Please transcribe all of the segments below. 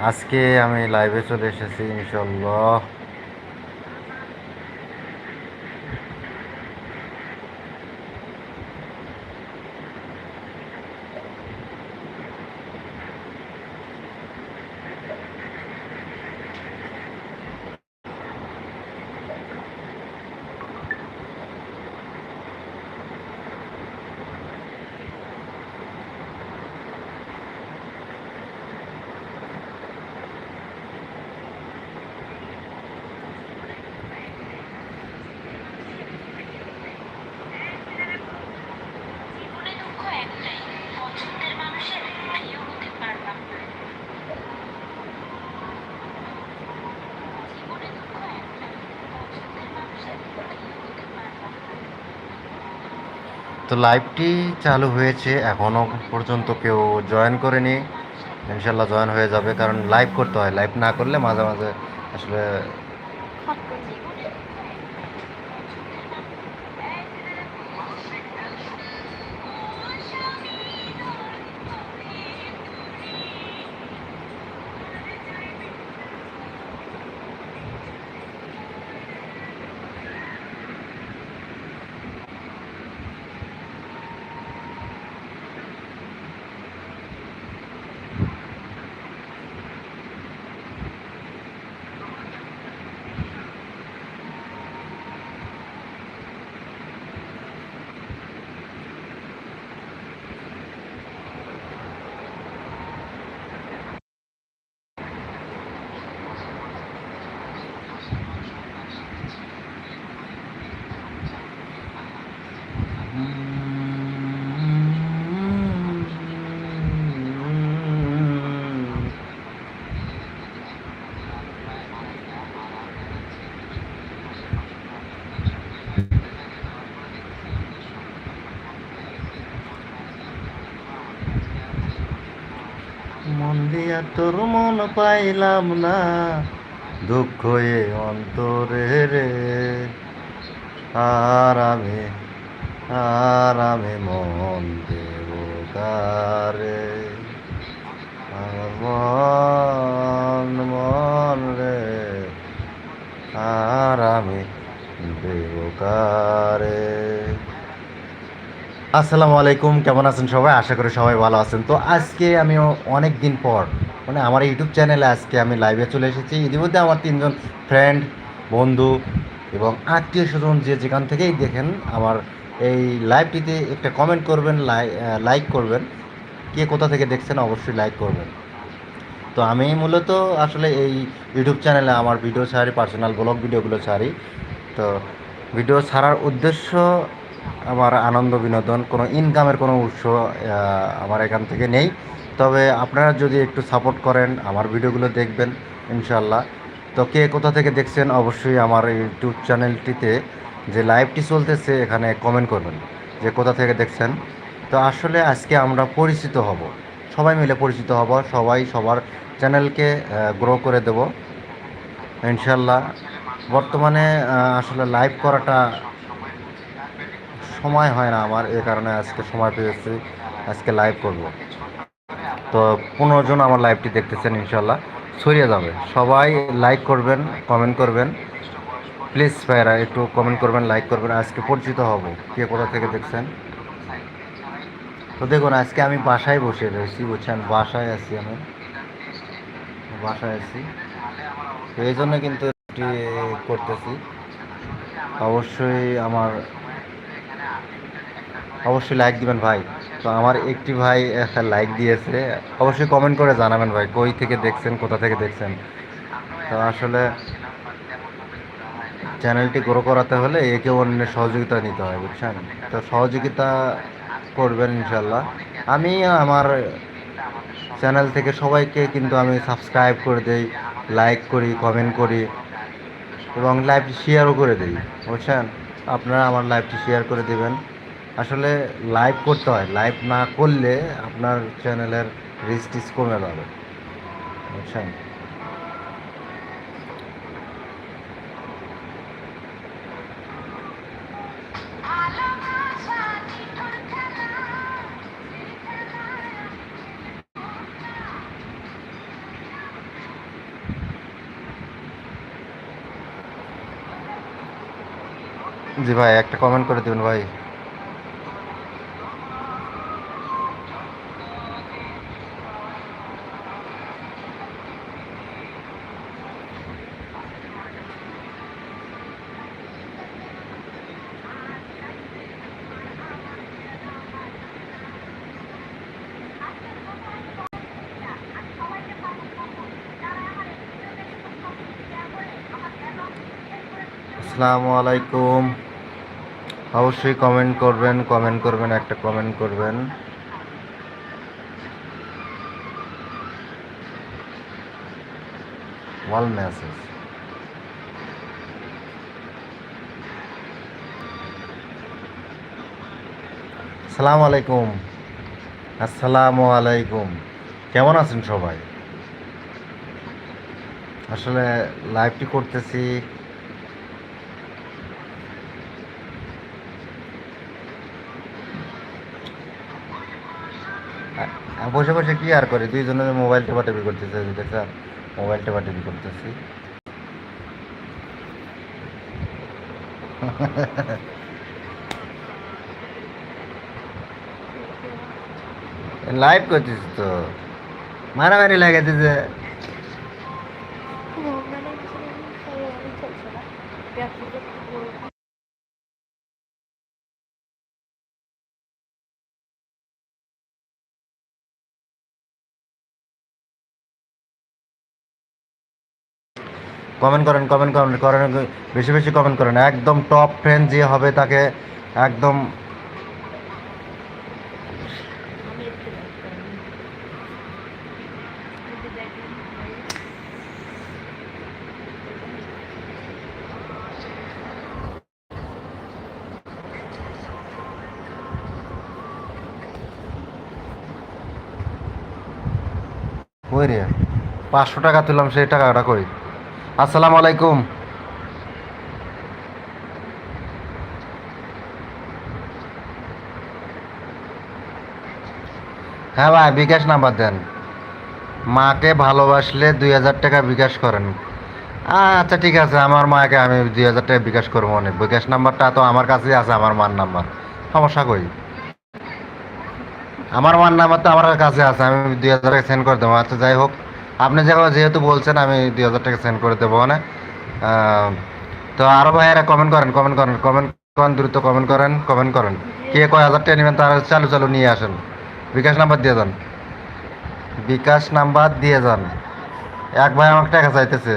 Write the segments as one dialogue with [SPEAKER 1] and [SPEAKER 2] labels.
[SPEAKER 1] আজকে আমি লাইভে চলে এসেছি ইনশাল্লাহ তো লাইভটি চালু হয়েছে এখনও পর্যন্ত কেউ জয়েন করেনি। ইনশাল্লাহ জয়েন হয়ে যাবে, কারণ লাইভ করতে হয়। লাইভ না করলে মাঝে মাঝে আসলে মন দিয়া তোর মন পাইলাম না। দুঃখ এ অন্তরে রে। আর আমি আর আমি মন দেব কারে মন মন রে। আর আমি দেব কারে আসসালামু আলাইকুম, কেমন আছেন সবাই? আশা করি সবাই ভালো আছেন। তো আজকে আমি অনেক দিন পর মানে আমার ইউটিউব চ্যানেলে আজকে আমি লাইভে চলে এসেছি। ইতিমধ্যে আমার তিনজন ফ্রেন্ড বন্ধু এবং আত্মীয় স্বজন যে যেখান থেকেই দেখেন আমার এই লাইভটিতে একটা কমেন্ট করবেন লাইক করবেন। কে কোথা থেকে দেখছেন অবশ্যই লাইক করবেন। তো আমি মূলত আসলে এই ইউটিউব চ্যানেলে আমার ভিডিও ছাড়ি পার্সোনাল ব্লগ ভিডিওগুলো ছাড়ি। তো ভিডিও ছাড়ার উদ্দেশ্য আমার আনন্দ বিনোদন, কোনো ইনকামের কোনো উৎস আমার এখান থেকে নেই। তবে আপনারা যদি একটু সাপোর্ট করেন, আমার ভিডিওগুলো দেখবেন ইনশাল্লাহ তো কে কোথা থেকে দেখছেন, অবশ্যই আমার ইউটিউব চ্যানেলটিতে যে লাইভটি চলতেছে, এখানে কমেন্ট করবেন যে কোথা থেকে দেখছেন। তো আসলে আজকে আমরা পরিচিত হব। সবাই মিলে পরিচিত হব, সবাই সবার চ্যানেলকে গ্রো করে দেব। ইনশাল্লাহ বর্তমানে আসলে লাইভ করাটা সময় হয় না আমার, এ কারণে আজকে সময় পেয়েছি, আজকে লাইভ করব। তো পনেরো জন আমার লাইভটি দেখতেছেন ইনশাল্লাহ ছড়িয়ে যাবে। সবাই লাইক করবেন কমেন্ট করবেন। প্লিজ ভাইরা একটু কমেন্ট করবেন লাইক করবেন। আজকে পরিচিত হব। কে কোথা থেকে দেখছেন? তো দেখুন, আজকে আমি বাসায় বসে রয়েছি, বুঝছেন? বাসায় আছি আমি। বাসায় আছি। তো এই জন্য কিন্তু করতেছি। অবশ্যই আমার অবশ্যই লাইক দিবেন ভাই। তো আমার একটি ভাই একটা লাইক দিয়েছে। অবশ্যই কমেন্ট করে জানাবেন ভাই, কই থেকে দেখছেন, কোথা থেকে দেখছেন। তো আসলে চ্যানেলটি গ্রো করাতে হলে একে অন্যের সহযোগিতা নিতে হয়, বুঝছেন? তো সহযোগিতা করবেন ইনশাল্লাহ আমি আমার চ্যানেল থেকে সবাইকে কিন্তু আমি সাবস্ক্রাইব করে দেই লাইক করি কমেন্ট করি এবং লাইভটি শেয়ারও করে দিই, বুঝছেন? আপনারা আমার লাইভটি শেয়ার করে দেবেন। আসলে লাইভ করতে হয়। লাইভ না করলে আপনার চ্যানেলের রিস্টিস কমে যাবে। বুঝছেন? জি ভাই, একটা কমেন্ট করে দেবেন ভাই। আসসালামু আলাইকুম। অবশ্যই কমেন্ট করবেন কমেন্ট করবেন, একটা কমেন্ট করবেন। ওয়াল মেসেজ আসসালামু আলাইকুম। আসসালামু আলাইকুম। কেমন আছেন সবাই? আসলে লাইভটি করতেছি। বসে বসে কি আর করে? দুইজনে মোবাইল টেপা টেপি করতেছে দেখছা মোবাইল টেপা টেপি করতেছি লাইভ করছিস তো। মারামারি লাগে কমেন্ট করেন কমেন্ট করেন করেন, বেশি বেশি কমেন্ট করেন। একদম টপ ফ্রেন্ড যে হবে তাকে একদম পাঁচশো টাকা তুললাম, সেই টাকাটা কই? আসসালামু আলাইকুম। হ্যাঁ ভাই, বিকাশ নাম্বার দেন। মাকে ভালোবাসলে দুই হাজার টাকা বিকাশ করেন। আচ্ছা ঠিক আছে, আমার মাকে আমি দুই হাজার টাকা বিকাশ করব অনেক। বিকাশ নাম্বারটা তো আমার কাছেই আছে, আমার মার নাম্বার। সমস্যা কই? আমার মার নাম্বার তো আমার কাছে আছে, আমি দুই হাজার টাকা সেন্ড করে দেবো। আচ্ছা যাই হোক। আপনি যেহেতু যেহেতু বলছেন আমি দুই হাজার টাকা সেন্ড করে দেবো মানে আহ, তো আরও ভাইয়েরা কমেন্ট করেন কমেন্ট করেন কমেন্ট করেন দ্রুত কমেন্ট করেন কমেন্ট করেন। কে কয় হাজার টাকা নেবেন তারা চালু চালু নিয়ে আসেন। বিকাশ নাম্বার দিয়ে যান। বিকাশ নাম্বার দিয়ে যান। এক ভাই আমাকে টাকা চাইতেছে।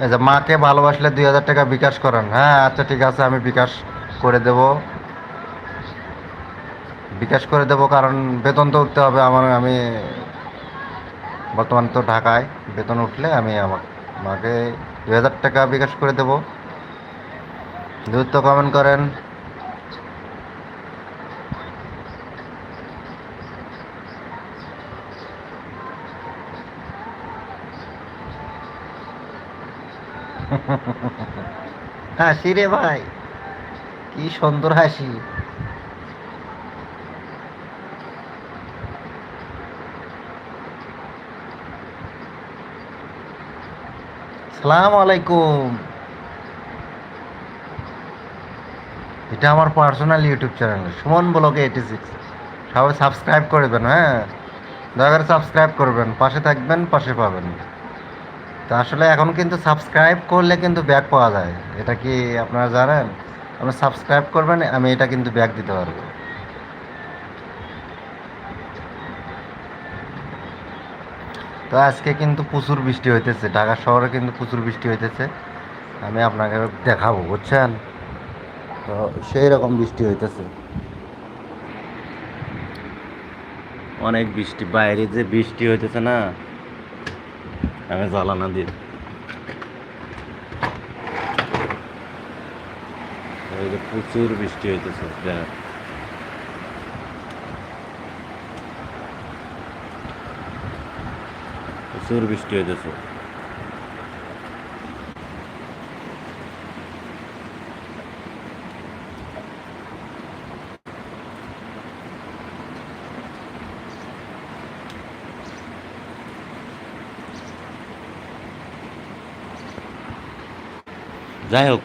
[SPEAKER 1] এই যে মাকে ভালোবাসলে দুই হাজার টাকা বিকাশ করেন। হ্যাঁ আচ্ছা ঠিক আছে আমি বিকাশ করে দেব। বিকাশ করে দেব কারণ বেতন তো উঠতে হবে আমার আমি বর্তমান তো ঢাকায় বেতন উঠলে আমি আমার মাকে দুই হাজার টাকা বিকাশ করে দেব। দ্রুত কমেন্ট করেন। হাসি রে ভাই, কি সুন্দর হাসি। সালাম আলাইকুম। এটা আমার পার্সোনাল ইউটিউব চ্যানেল সুমন ব্লগে এইটি সিক্স সবাই সাবস্ক্রাইব করে দেবেন হ্যাঁ? দয়া করে সাবস্ক্রাইব করবেন, পাশে থাকবেন, পাশে পাবেন। তো আসলে এখন কিন্তু সাবস্ক্রাইব করলে কিন্তু ব্যাগ পাওয়া যায়। এটা কি আপনারা জানেন? আপনি সাবস্ক্রাইব করবেন, আমি এটা কিন্তু ব্যাগ দিতে পারব। তো আজকে কিন্তু প্রচুর বৃষ্টি হইতেছে। ঢাকা শহরে কিন্তু প্রচুর বৃষ্টি হইতেছে। আমি আপনাকে দেখাবো, বুঝছেন? তো সেই রকম বৃষ্টি হইতেছে। অনেক বৃষ্টি, বাইরে যে বৃষ্টি হইতেছে না, আমি জ্বালানা দিই প্রচুর বৃষ্টি হইতেছে, দেখ। প্রচুর বৃষ্টি হইতেছে। যাই হোক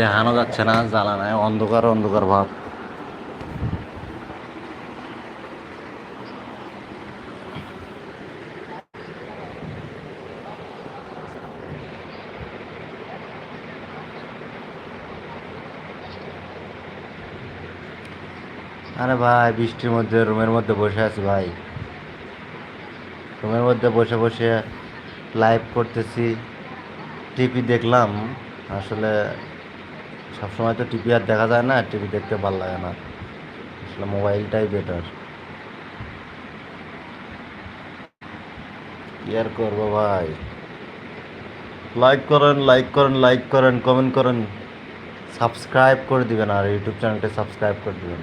[SPEAKER 1] দেখানো যাচ্ছে না জ্বালা নাই অন্ধকার অন্ধকার ভাব। আরে ভাই, বৃষ্টির মধ্যে, রুমের মধ্যে বসে আছি ভাই। রুমের মধ্যে বসে বসে লাইভ করতেছি। টিভি দেখলাম, আসলে সবসময় তো টিভি আর দেখা যায় না টিভি দেখতে ভালো লাগে না। আসলে মোবাইলটাই বেটার কি আর করব ভাই? লাইক করেন লাইক করেন লাইক করেন কমেন্ট করেন। সাবস্ক্রাইব করে দিবেন, আর ইউটিউব চ্যানেলটা সাবস্ক্রাইব করে দিবেন।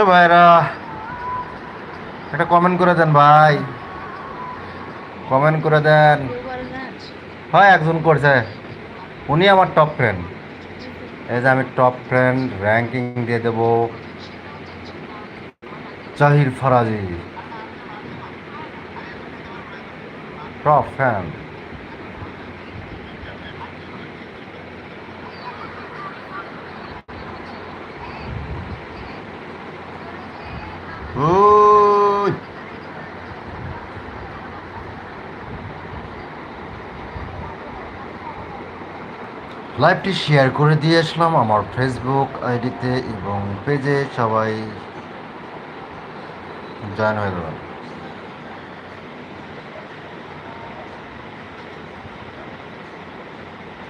[SPEAKER 1] এ ভাইরা, একটা কমেন্ট করে দেন ভাই। কমেন্ট করে দেন। হয় একজন করছে। উনি আমার টপ ফ্রেন্ড এই যে আমি টপ ফ্রেন্ড র্যাঙ্কিং দিয়ে দেব। জাহির ফরাজি। টপ ফ্রেন্ড লাইভটি শেয়ার করে দিয়ে আসলাম আমার ফেসবুক আইডিতে এবং পেজে সবাই জয়েন হয়ে যাবেন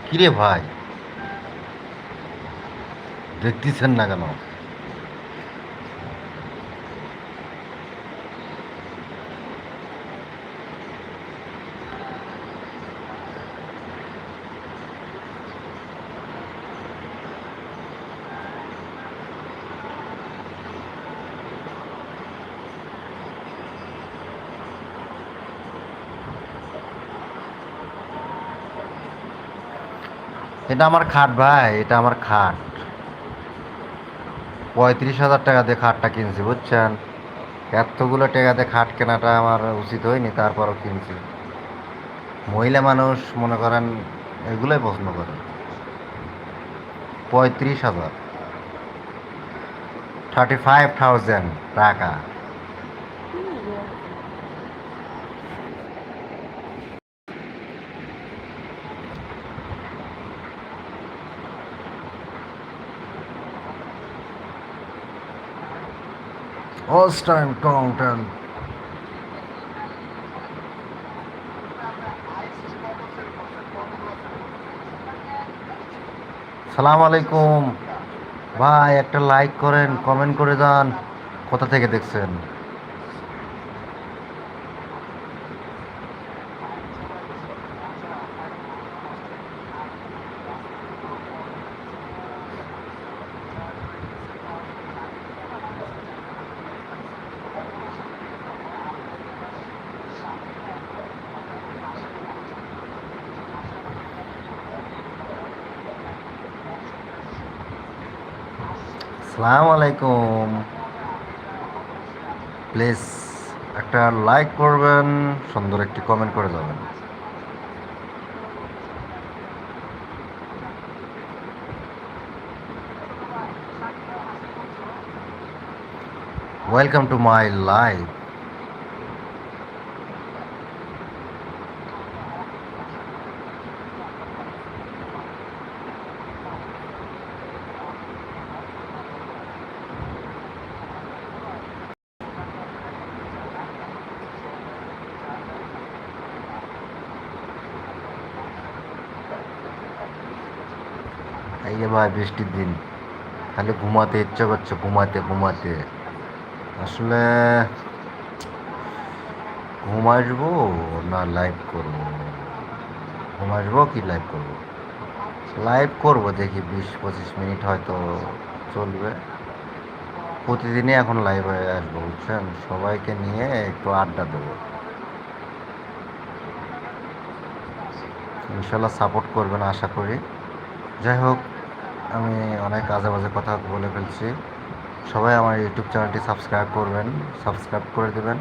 [SPEAKER 1] কিরে ভাই? দেখতেছেন না কেন? এটা আমার খাট ভাই, এটা আমার খাট। পঁয়ত্রিশ হাজার টাকা দিয়ে খাটটা কিনছি, বুঝছেন? এতগুলো টাকাতে খাট কেনাটা আমার উচিত হয়নি, তারপরও কিনছি। মহিলা মানুষ, মনে করেন, এগুলোই পছন্দ করে। পঁয়ত্রিশ হাজার। থার্টি ফাইভ থাউজেন্ড টাকা। Holstein and সালাম আলাইকুম। ভাই একটা লাইক করেন কমেন্ট করে যান। কোথা থেকে দেখছেন? সালাম আলাইকুম। প্লিজ একটা লাইক করবেন, সুন্দর একটি কমেন্ট করে যাবেন। ওয়েলকাম টু মাই লাইফ এই যে ভাই বৃষ্টির দিন। খালি ঘুমাতে ইচ্ছে করছে, ঘুমাতে ঘুমাতে। আসলে ঘুম আসব না লাইভ করব? ঘুম আসব কি লাইভ করব? লাইভ করব, দেখি বিশ, পঁচিশ মিনিট হয়তো চলবে। প্রতিদিনই এখন লাইভে আসব, বুঝছেন? সবাইকে নিয়ে একটু আড্ডা দেবো। ইনশাল্লাহ সাপোর্ট করবেন, আশা করি। যাই হোক আমি অনেক আজে বাজে কথা বলে ফেলছি। সবাই আমার ইউটিউব চ্যানেলটি সাবস্ক্রাইব করবেন সাবস্ক্রাইব করে দেবেন।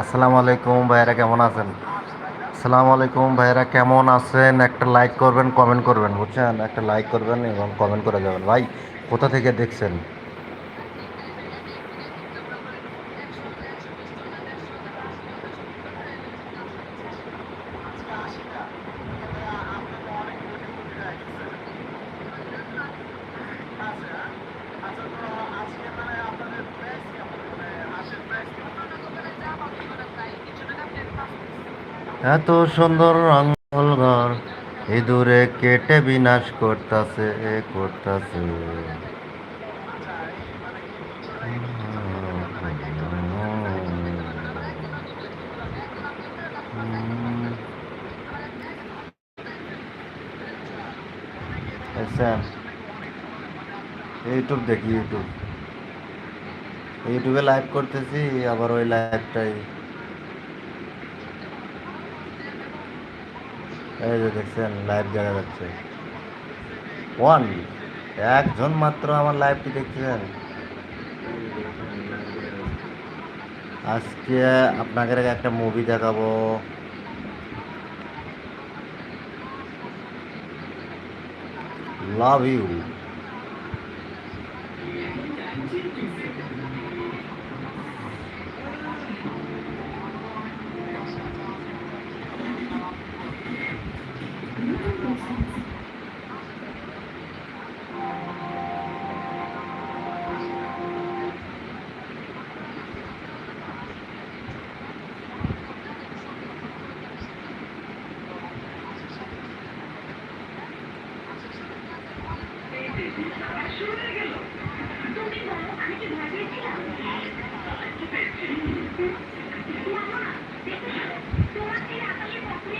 [SPEAKER 1] আসসালামু আলাইকুম, ভাইয়েরা কেমন আছেন? আসসালামু আলাইকুম ভাইরা কেমন আছেন? একটা লাইক করবেন কমেন্ট করবেন, বুঝছেন? একটা লাইক করবেন এবং কমেন্ট করে যাবেন। ভাই, কোথা থেকে দেখছেন? এত সুন্দর রঙ্গল ঘর ইঁদুরে কেটে বিনাশ করতাছে করতাছে। আচ্ছা ইউটিউব দেখি, ইউটিউব। ইউটিউবে লাইভ করতেছি, আবার ওই লাইভটাই এই যে দেখছেন লাইভ দেখা যাচ্ছে। ওয়ান একজন মাত্র আমার লাইভটি দেখছেন আজকে আপনাদের একটা মুভি দেখাবো। লাভ ইউ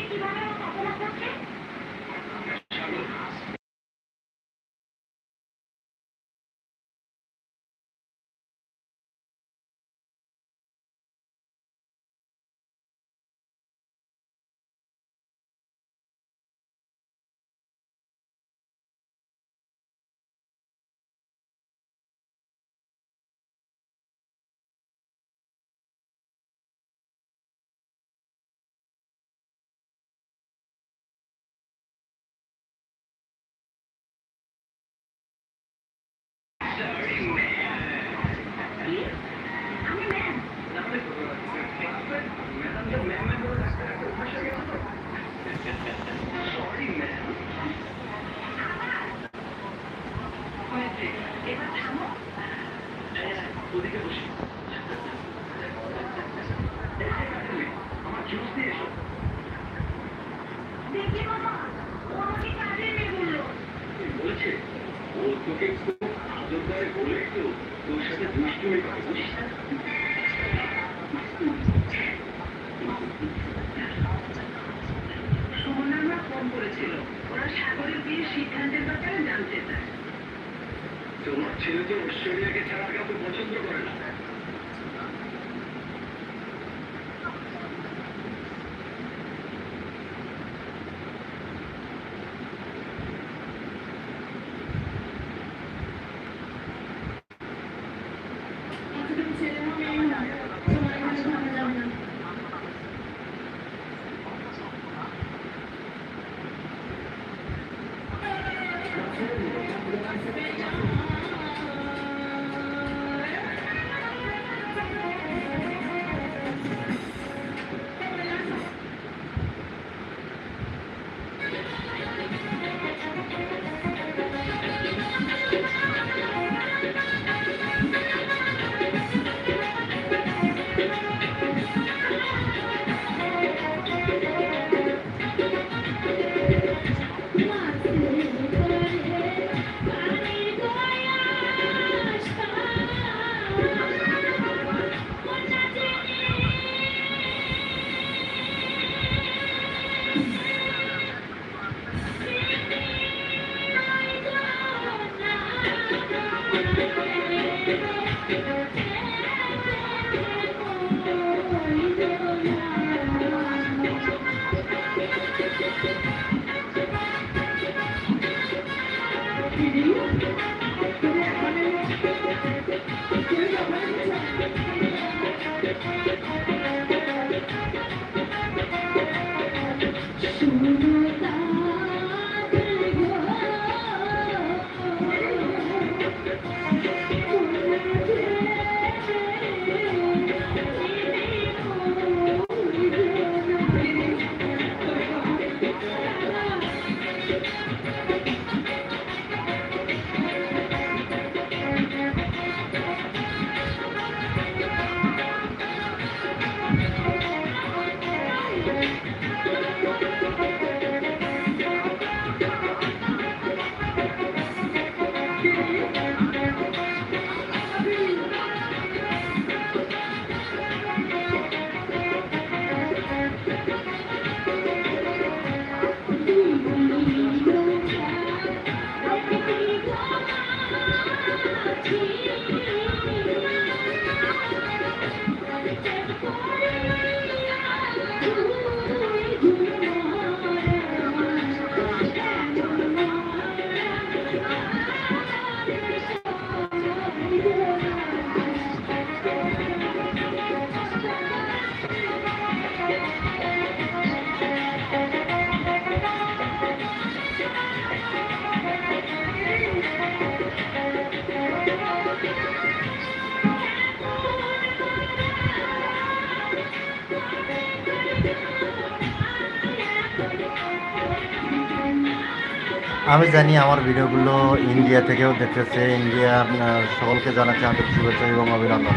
[SPEAKER 2] কীভাবে দেখি Thank you.
[SPEAKER 3] আমি জানি আমার ভিডিওগুলো ইন্ডিয়া থেকেও দেখতেছে। ইন্ডিয়া সকলকে জানাচ্ছে আমাদের শুভেচ্ছা এবং অভিনন্দন।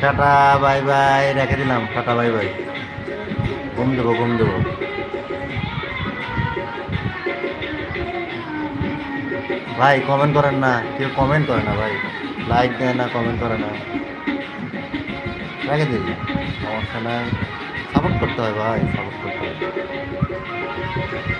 [SPEAKER 3] টাটা, বাই বাই, রেখে দিলাম, টাটা, বাই বাই। ঘুম দেবো ঘুম দেবো। ভাই কমেন্ট করেন না, কেউ কমেন্ট করে না ভাই। লাইক দেয় না কমেন্ট করে না। রেখে দিই সমস্যা নাই। সাপোর্ট করতে হয় ভাই সাপোর্ট করতে হয়।